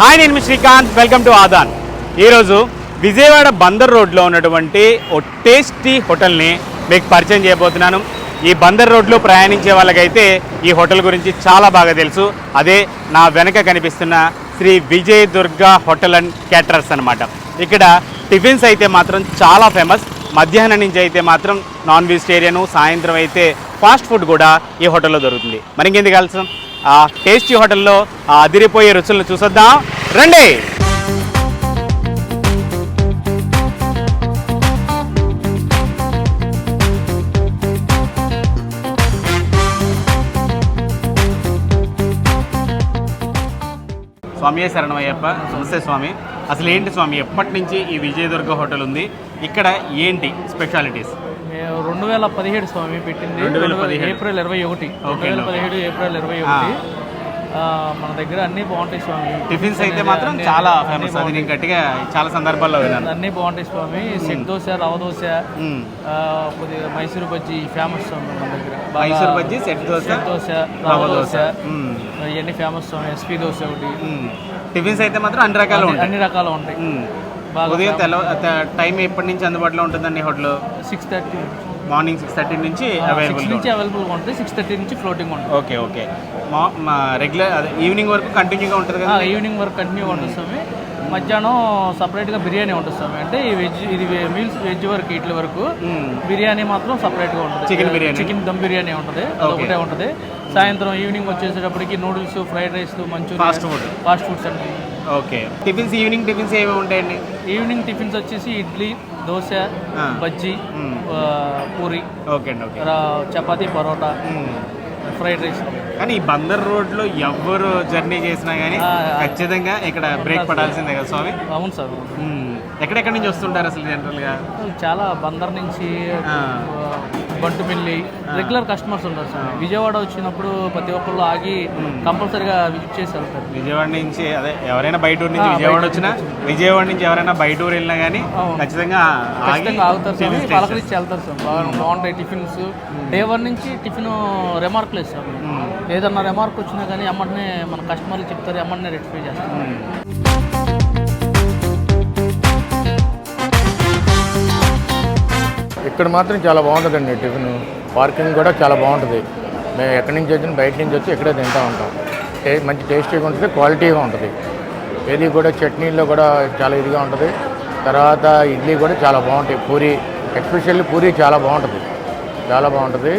Hi నేను Srikanth. Welcome to Aadan. ఈరోజు విజయవాడ బందర్ రోడ్లో ఉన్నటువంటి ఓ టేస్టీ హోటల్ని మీకు పరిచయం చేయబోతున్నాను. ఈ బందర్ రోడ్లో ప్రయాణించే వాళ్ళకైతే ఈ హోటల్ గురించి చాలా బాగా తెలుసు. అదే నా వెనక కనిపిస్తున్న Shri Vijay Durga hotel and caterers అనమాట ఇక్కడ టిఫిన్స్ అయితే మాత్రం చాలా ఫేమస్. మధ్యాహ్నం నుంచి అయితే మాత్రం నాన్ వెజిటేరియన్ సాయంత్రం అయితే ఫాస్ట్ ఫుడ్ కూడా ఈ హోటల్లో దొరుకుతుంది. మరి ఇంకెందుకు కలిసాం టేస్టీ హోటల్లో ఆ అదిరిపోయే రుచులను చూసొద్దాం. రండి! స్వామి శరణమయ్యప్ప. నమస్తే స్వామి. అసలు ఏంటి స్వామి ఎప్పటి నుంచి ఈ విజయదుర్గ హోటల్ ఉంది? ఇక్కడ ఏంటి స్పెషాలిటీస్? రెండు వేల పదిహేడు స్వామి పెట్టింది. రెండు వేల పదిహేడు. ఏప్రిల్ ఇరవై ఒకటి. రెండు వేల. పదిహేడు ఏప్రిల్ ఇరవై ఒకటి. మన దగ్గర అన్ని బాగుంటాయి స్వామి. టిఫిన్స్ అయితే మాత్రం చాలా ఫేమస్ అది. నేను గట్టిగా చాలా సందర్భాల్లో విన్నాను. అన్ని బాగుంటాయి స్వామి. సెట్ దోశ రవ దోశ కొద్దిగా మైసూరు బజ్జీ ఫేమస్ స్వామి మన దగ్గర. మైసూర్ బజ్జీ సెట్ దోశ దోశ రవ దోశ. ఇవన్నీ ఫేమస్ స్వామి. ఎస్పీ దోశ ఒకటి. టిఫిన్స్ అయితే మాత్రం అన్ని రకాలు ఉంటాయి. అన్ని రకాలు ఉంటాయి. ఉదయం తెల్ల టైం ఎప్పటి నుంచి అందుబాటులో ఉంటుందండి hotel? Six thirty morning six thirty నుంచి అవైలబుల్ నుంచి అవైలబుల్గా ఉంటుంది. సిక్స్ థర్టీ నుంచి ఫ్లోటింగ్ ఉంటుంది. Okay okay. మా రెగ్యులర్ అదే ఈవినింగ్ వరకు కంటిన్యూగా ఉంటుంది కదా ఈవినింగ్ వరకు కంటిన్యూ ఉంటుంది స్వామి. మధ్యాహ్నం సపరేట్గా బిర్యానీ ఉంటుంది స్వామి. అంటే ఈ వెజ్ ఇది మీల్స్ వెజ్ వరకు ఇట్ల వరకు మ్మ్. బిర్యానీ మాత్రం సపరేట్గా ఉంటుంది. Chicken బిర్యానీ? చికెన్ దమ్ బిర్యానీ ఉంటుంది. అదొకటే ఉంటుంది. సాయంత్రం ఈవినింగ్ వచ్చేసేటప్పటికి noodles fried rice manchuria Fast food. Fast foods అండి ఓకే టిఫిన్స్ ఈవినింగ్ టిఫిన్స్ ఏమేమి ఉంటాయండి ఈవినింగ్ టిఫిన్స్ వచ్చేసి ఇడ్లీ దోశ. బజ్జీ పూరి ఓకే అండి okay chapati parotta. Fried rice కానీ ఈ బందర్ రోడ్లో ఎవరు జర్నీ చేసినా కానీ. ఖచ్చితంగా ఇక్కడ బ్రేక్ పడాల్సిందే కదా స్వామి అవును సార్. ఎక్కడెక్కడి నుంచి వస్తుంటారు అసలు జనరల్గా చాలా బందర్ నుంచి. బంటుమిల్లి రెగ్యులర్ కస్టమర్స్ ఉంటారు సార్. విజయవాడ వచ్చినప్పుడు ప్రతి ఒక్కళ్ళు ఆగి కంపల్సరీగా విజిట్ చేసి వెళ్తారు విజయవాడ నుంచి అదే ఎవరైనా బయట నుంచి విజయవాడ వచ్చినా విజయవాడ నుంచి ఎవరైనా బయట ఊరు వెళ్ళినా కానీ. ఖచ్చితంగా ఆగి ఖచ్చితంగా ఆగుతారు సార్. పలకరించి వెళ్తారు సార్. బాగా బాగుంటాయి టిఫిన్స్. డే వన్ నుంచి టిఫిన్ రిమార్క్ లేదు సార్. ఏదన్నా రిమార్క్ వచ్చినా కానీ అమ్మటనే మన కస్టమర్లు చెప్తారు అమ్మటనే రెక్టిఫై చేస్తారు. ఇక్కడ మాత్రం చాలా బాగుంటుందండి టిఫిన్. పార్కింగ్ కూడా చాలా బాగుంటుంది. మేము ఎక్కడి నుంచి వచ్చిన బయట నుంచి వచ్చి ఇక్కడే తింటూ ఉంటాం. టే మంచి టేస్టీగా ఉంటుంది క్వాలిటీగా ఉంటుంది. ఏది కూడా చట్నీల్లో కూడా చాలా ఇదిగా ఉంటుంది. తర్వాత ఇడ్లీ కూడా చాలా బాగుంటాయి. పూరి ఎస్పెషల్లీ పూరి చాలా బాగుంటుంది. చాలా బాగుంటుంది.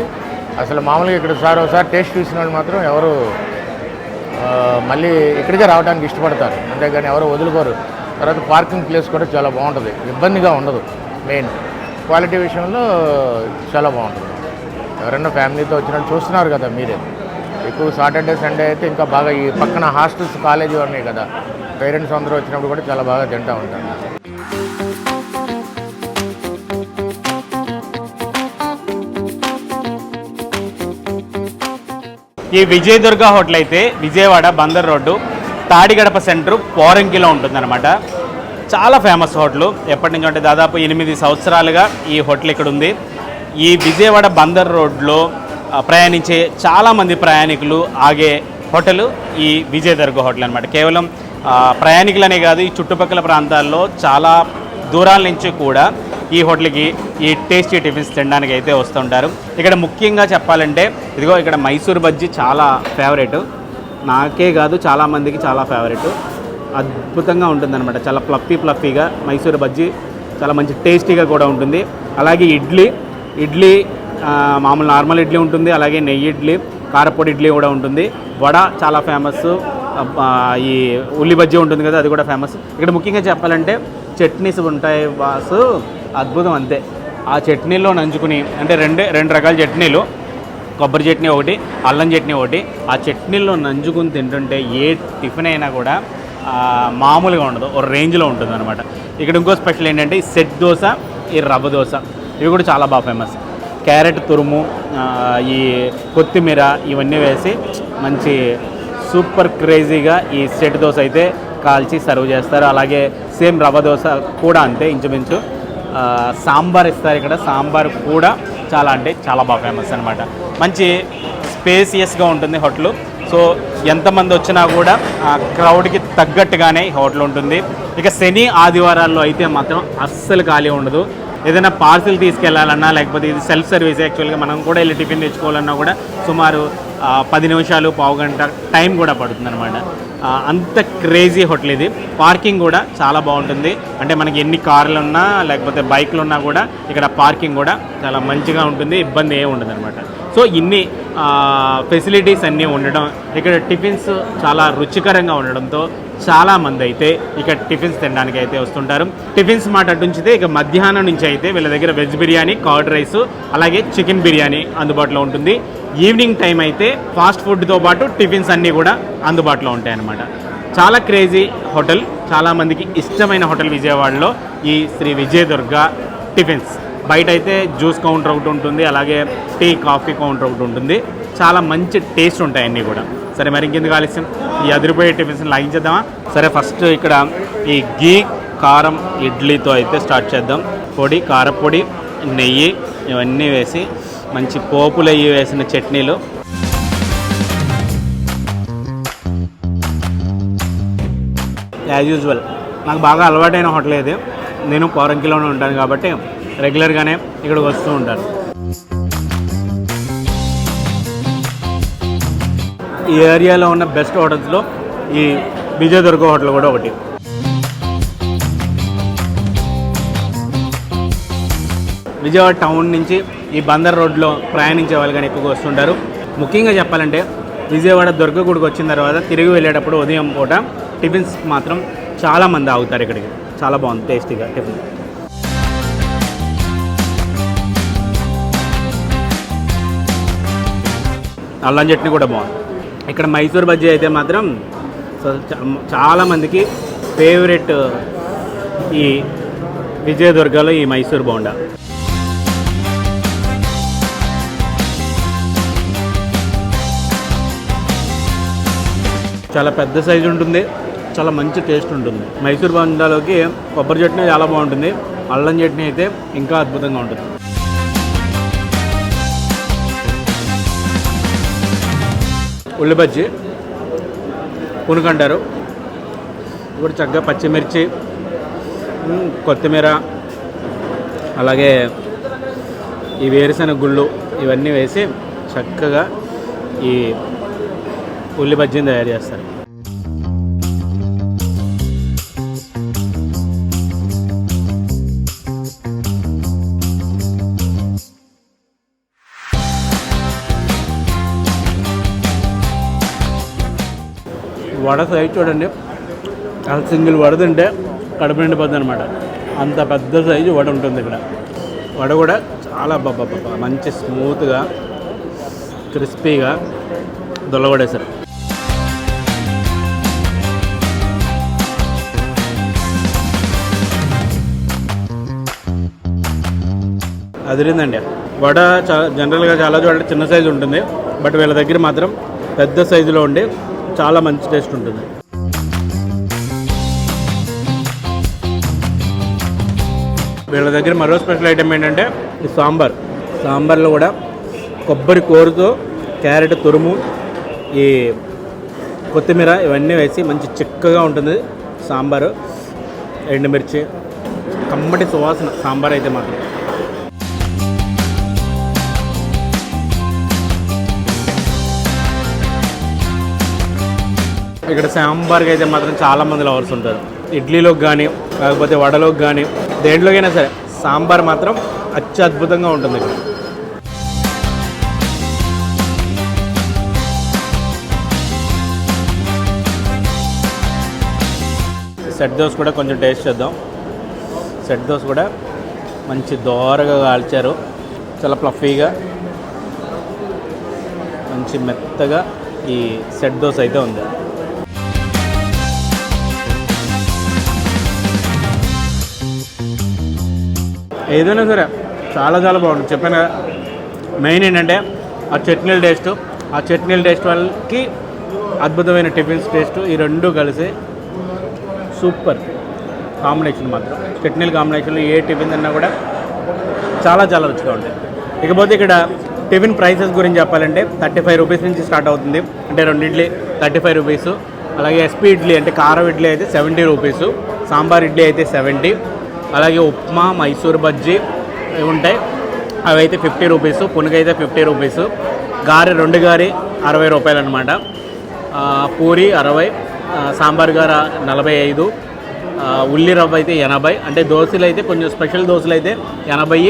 అసలు మామూలుగా ఇక్కడ సార్ ఒకసారి టేస్ట్ చూసిన వాళ్ళు మాత్రం ఎవరు మళ్ళీ ఇక్కడికే రావడానికి ఇష్టపడతారు. అంతేగాని ఎవరు వదులుకోరు. తర్వాత పార్కింగ్ ప్లేస్ కూడా చాలా బాగుంటుంది. ఇబ్బందిగా ఉండదు. మెయిన్. క్వాలిటీ విషయంలో చాలా బాగుంటుంది. ఎవరైనా ఫ్యామిలీతో వచ్చినట్టు చూస్తున్నారు కదా మీరే. ఎక్కువ సాటర్డే సండే అయితే ఇంకా బాగా ఈ పక్కన హాస్టల్స్ కాలేజీ ఉన్నాయి కదా. పేరెంట్స్ అందరూ వచ్చినప్పుడు కూడా చాలా బాగా తింటూ ఉంటారు. ఈ విజయదుర్గ హోటల్ అయితే విజయవాడ బందర్ రోడ్డు తాడిగడప సెంటర్ పోరంకిలో ఉంటుందన్నమాట. చాలా ఫేమస్ హోటల్. ఎప్పటి నుంచి అంటే దాదాపు ఎనిమిది సంవత్సరాలుగా ఈ హోటల్ ఇక్కడ ఉంది. ఈ విజయవాడ బందర్ రోడ్లో ప్రయాణించే చాలామంది ప్రయాణికులు ఆగే హోటల్ ఈ విజయదుర్గ హోటల్ అనమాట కేవలం ప్రయాణికులనే కాదు ఈ చుట్టుపక్కల ప్రాంతాల్లో చాలా దూరాల నుంచి కూడా ఈ హోటల్కి ఈ టేస్టీ టిఫిన్స్ తినడానికి అయితే వస్తుంటారు. ఇక్కడ ముఖ్యంగా చెప్పాలంటే ఇదిగో ఇక్కడ మైసూర్ బజ్జీ చాలా ఫేవరెట్ నాకే కాదు చాలామందికి చాలా ఫేవరెట్ అద్భుతంగా ఉంటుందన్నమాట. చాలా ప్లఫీ ప్లఫీగా మైసూర్ బజ్జీ చాలా మంచి టేస్టీగా కూడా ఉంటుంది. అలాగే ఇడ్లీ ఇడ్లీ మామూలు నార్మల్ ఇడ్లీ ఉంటుంది. అలాగే నెయ్యి ఇడ్లీ కారపొడి ఇడ్లీ కూడా ఉంటుంది. వడ చాలా ఫేమస్ ఈ ఉల్లి బజ్జీ ఉంటుంది కదా అది కూడా ఫేమస్ ఇక్కడ ముఖ్యంగా చెప్పాలంటే చట్నీస్ ఉంటాయి బాసు అద్భుతం అంతే. ఆ చట్నీలో నంచుకుని అంటే రెండే రెండు రకాల చట్నీలు. కొబ్బరి చట్నీ ఒకటి అల్లం చట్నీ ఒకటి. ఆ చట్నీలో నంజుకుని తింటుంటే ఏ టిఫిన్ అయినా కూడా మామూలుగా ఉండదు. ఒక రేంజ్లో ఉంటుంది అనమాట ఇక్కడ ఇంకో స్పెషల్ ఏంటంటే ఈ సెట్ దోశ ఈ రవ్వ దోశ. ఇవి కూడా చాలా బాగా ఫేమస్. క్యారెట్ తురుము ఈ కొత్తిమీర ఇవన్నీ వేసి మంచి సూపర్ క్రేజీగా ఈ సెట్ దోశ అయితే కాల్చి సర్వ్ చేస్తారు. అలాగే సేమ్ రవ్వ దోశ కూడా అంతే ఇంచుమించు. సాంబార్ ఇస్తారు ఇక్కడ. సాంబార్ కూడా చాలా అంటే చాలా బాగా ఫేమస్ అనమాట మంచి స్పేసియస్గా ఉంటుంది హోటల్. సో ఎంతమంది వచ్చినా కూడా ఆ క్రౌడ్కి తగ్గట్టుగానే హోటల్ ఉంటుంది. ఇక శని ఆదివారాల్లో అయితే మాత్రం అస్సలు ఖాళీ ఉండదు. ఏదైనా పార్సిల్ తీసుకెళ్ళాలన్నా లేకపోతే ఇది సెల్ఫ్ సర్వీస్ యాక్చువల్గా మనం కూడా వెళ్ళి టిఫిన్ తెచ్చుకోవాలన్నా కూడా సుమారు పది నిమిషాలు పావు గంట టైం కూడా పడుతుంది అనమాట అంత క్రేజీ హోటల్ ఇది. పార్కింగ్ కూడా చాలా బాగుంటుంది. అంటే మనకి ఎన్ని కార్లు ఉన్నా లేకపోతే బైక్లు ఉన్నా కూడా ఇక్కడ పార్కింగ్ కూడా చాలా మంచిగా ఉంటుంది. ఇబ్బంది ఏ ఉండదు అనమాట సో ఇన్ని ఫెసిలిటీస్ అన్నీ ఉండడం ఇక్కడ టిఫిన్స్ చాలా రుచికరంగా ఉండడంతో చాలామంది అయితే ఇక్కడ టిఫిన్స్ తినడానికి అయితే వస్తుంటారు. టిఫిన్స్ మాట అటుంచితే ఇక మధ్యాహ్నం నుంచి అయితే వీళ్ళ దగ్గర వెజ్ బిర్యానీ కర్డ్ రైస్ అలాగే చికెన్ బిర్యానీ అందుబాటులో ఉంటుంది. ఈవినింగ్ టైం అయితే ఫాస్ట్ ఫుడ్తో పాటు టిఫిన్స్ అన్నీ కూడా అందుబాటులో ఉంటాయి అన్నమాట చాలా క్రేజీ హోటల్ చాలామందికి ఇష్టమైన హోటల్ విజయవాడలో ఈ శ్రీ విజయదుర్గ టిఫిన్స్ బయట అయితే జ్యూస్ కౌంటర్ ఒకటి ఉంటుంది అలాగే టీ కాఫీ కౌంటర్ ఒకటి ఉంటుంది. చాలా మంచి టేస్ట్ ఉంటాయి అన్నీ కూడా. సరే మరి ఇంకెందుకు ఆలస్యం? ఈ అదిరిపోయే టిఫిన్స్ లాగించేద్దామా సరే ఫస్ట్ ఇక్కడ ఈ గీ కారం ఇడ్లీతో అయితే స్టార్ట్ చేద్దాం. పొడి కారపొడి నెయ్యి ఇవన్నీ వేసి మంచి పోపులు అయ్యి వేసిన చట్నీలు. యాజ్ యూజువల్ నాకు బాగా అలవాటైన హోటల్ ఇది. నేను పౌరంకిలోనే ఉంటాను కాబట్టి రెగ్యులర్గానే ఇక్కడికి వస్తూ ఉంటారు. ఈ ఏరియాలో ఉన్న బెస్ట్ హోటల్స్లో ఈ విజయదుర్గ హోటల్ కూడా ఒకటి. విజయవాడ టౌన్ నుంచి ఈ బందర్ రోడ్లో ప్రయాణించే వాళ్ళు కానీ ఎక్కువగా వస్తుంటారు. ముఖ్యంగా చెప్పాలంటే విజయవాడ దుర్గ గుడికి వచ్చిన తర్వాత తిరిగి వెళ్ళేటప్పుడు ఉదయం పూట టిఫిన్స్ మాత్రం చాలా మంది ఆగుతారు ఇక్కడికి. చాలా బాగుంది టేస్టీగా టిఫిన్. అల్లం చట్నీ కూడా బాగుంది. ఇక్కడ మైసూర్ బజ్జీ అయితే మాత్రం సో చాలా మందికి ఫేవరెట్ ఈ విజయదుర్గలో ఈ మైసూర్ బోండా. చాలా పెద్ద సైజు ఉంటుంది చాలా మంచి టేస్ట్ ఉంటుంది. మైసూర్ బోండాలోకి కొబ్బరి చట్నీ చాలా బాగుంటుంది అల్లం చట్నీ అయితే ఇంకా అద్భుతంగా ఉంటుంది. ఉల్లిబజ్జి పునుకంటారు ఇప్పుడు చక్కగా పచ్చిమిర్చి కొత్తిమీర అలాగే ఈ వేరుశనగ గుళ్ళు ఇవన్నీ వేసి చక్కగా ఈ ఉల్లిబజ్జిని తయారు చేస్తారు. వడ సైజ్ చూడండి. అసలు సింగిల్ వడ తింటే కడుపు నిండిపోద్ది అనమాట అంత పెద్ద సైజు వడ ఉంటుంది ఇక్కడ. వడ కూడా చాలా బాబా మంచి స్మూత్గా క్రిస్పీగా దొల్లగొడేశారు అదిరిందండి. వడ చాలా జనరల్గా చాలా చోట్ల చిన్న సైజు ఉంటుంది. బట్ వీళ్ళ దగ్గర మాత్రం పెద్ద సైజులో ఉండి చాలా మంచి టేస్ట్ ఉంటుంది. వీళ్ళ దగ్గర మరో స్పెషల్ ఐటెం ఏంటంటే సాంబార్. సాంబార్లో కూడా కొబ్బరి కూరతో క్యారెట్ తురుము ఈ కొత్తిమీర ఇవన్నీ వేసి మంచి చిక్కగా ఉంటుంది సాంబారు. ఎండుమిర్చి కమ్మటి సువాసన సాంబార్ అయితే మాత్రం. ఇక్కడ సాంబార్కి అయితే మాత్రం చాలా మంది లవర్స్ ఉంటారు. ఇడ్లీలోకి కానీ లేకపోతే వడలోకి కానీ దేంట్లోకైనా సరే సాంబార్ మాత్రం అత్యద్భుతంగా ఉంటుంది ఇక్కడ. సెట్ దోశ కూడా కొంచెం టేస్ట్ చేద్దాం. సెట్ దోశ కూడా మంచి దోరగా కాల్చారు. చాలా ప్లఫీగా మంచి మెత్తగా ఈ సెట్ దోశ అయితే ఉంది. ఏదైనా సరే చాలా చాలా బాగుంటుంది. చెప్పాను కదా మెయిన్ ఏంటంటే ఆ చట్నీల టేస్ట్ ఆ చట్నీల టేస్ట్ వాళ్ళకి అద్భుతమైన టిఫిన్స్ టేస్ట్ ఈ రెండు కలిసి సూపర్ కాంబినేషన్ మాత్రం. చట్నీల కాంబినేషన్లో ఏ టిఫిన్ తిన్నా కూడా చాలా చాలా రుచిగా ఉంటాయి ఇకపోతే ఇక్కడ టిఫిన్ ప్రైసెస్ గురించి చెప్పాలంటే థర్టీ ఫైవ్ రూపీస్ నుంచి స్టార్ట్ అవుతుంది. అంటే రెండు ఇడ్లీ థర్టీ ఫైవ్ రూపీస్ అలాగే ఎస్పీ ఇడ్లీ అంటే కారం ఇడ్లీ అయితే సెవెంటీ రూపీస్ సాంబార్ ఇడ్లీ అయితే సెవెంటీ అలాగే ఉప్మా మైసూర్ బజ్జీ ఉంటాయి. అవి అయితే ఫిఫ్టీ రూపీస్ పునుగైతే ఫిఫ్టీ రూపీస్. గారి రెండు గారి అరవై రూపాయలు అనమాట పూరి అరవై సాంబార్ గార నలభై ఐదు ఉల్లి రవ్వ అయితే ఎనభై. అంటే దోశలు అయితే కొంచెం స్పెషల్ దోశలు అయితే ఎనభై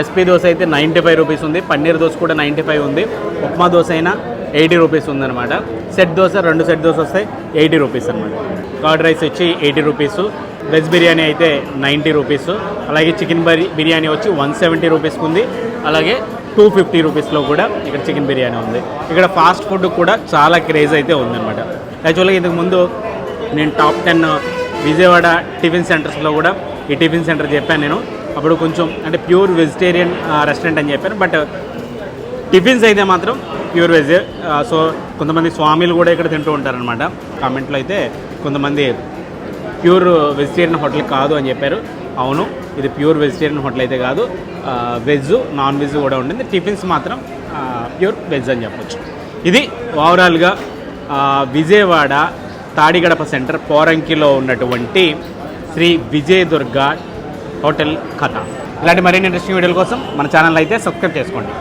ఎస్పీ దోశ అయితే నైంటీ ఫైవ్ రూపీస్ ఉంది. పన్నీర్ దోశ కూడా నైంటీ ఫైవ్ ఉంది. ఉప్మా దోశ అయినా ఎయిటీ రూపీస్ ఉందన్నమాట. సెట్ దోశ రెండు సెట్ దోశ వస్తాయి ఎయిటీ రూపీస్ అనమాట కర్డ్ రైస్ వచ్చి ఎయిటీ రూపీస్. వెజ్ బిర్యానీ అయితే నైంటీ రూపీస్. అలాగే చికెన్ బరి బిర్యానీ వచ్చి వన్ సెవెంటీ రూపీస్కి ఉంది. అలాగే టూ ఫిఫ్టీ రూపీస్లో కూడా ఇక్కడ చికెన్ బిర్యానీ ఉంది. ఇక్కడ ఫాస్ట్ ఫుడ్ కూడా చాలా క్రేజ్ అయితే ఉందన్నమాట. యాక్చువల్గా ఇంతకు ముందు నేను టాప్ టెన్ విజయవాడ టిఫిన్ సెంటర్స్లో కూడా ఈ టిఫిన్ సెంటర్ చెప్పాను నేను. అప్పుడు కొంచెం అంటే ప్యూర్ వెజిటేరియన్ రెస్టారెంట్ అని చెప్పాను. బట్ టిఫిన్స్ అయితే మాత్రం ప్యూర్ వెజ్. సో కొంతమంది స్వామిలు కూడా ఇక్కడ తింటూ ఉంటారనమాట కామెంట్లో అయితే కొంతమంది ప్యూర్ వెజిటేరియన్ హోటల్ కాదు అని చెప్పారు. అవును ఇది ప్యూర్ వెజిటేరియన్ హోటల్ అయితే కాదు. వెజ్ నాన్ వెజ్ కూడా ఉంటుంది. టిఫిన్స్ మాత్రం ప్యూర్ వెజ్ అని చెప్పొచ్చు. ఇది ఓవరాల్గా విజయవాడ తాడిగడప సెంటర్ పోరంకిలో ఉన్నటువంటి శ్రీ విజయ దుర్గా హోటల్ కథ. ఇలాంటి మరిన్ని ఇంట్రెస్టింగ్ వీడియోల కోసం మన ఛానల్ అయితే సబ్స్క్రైబ్ చేసుకోండి.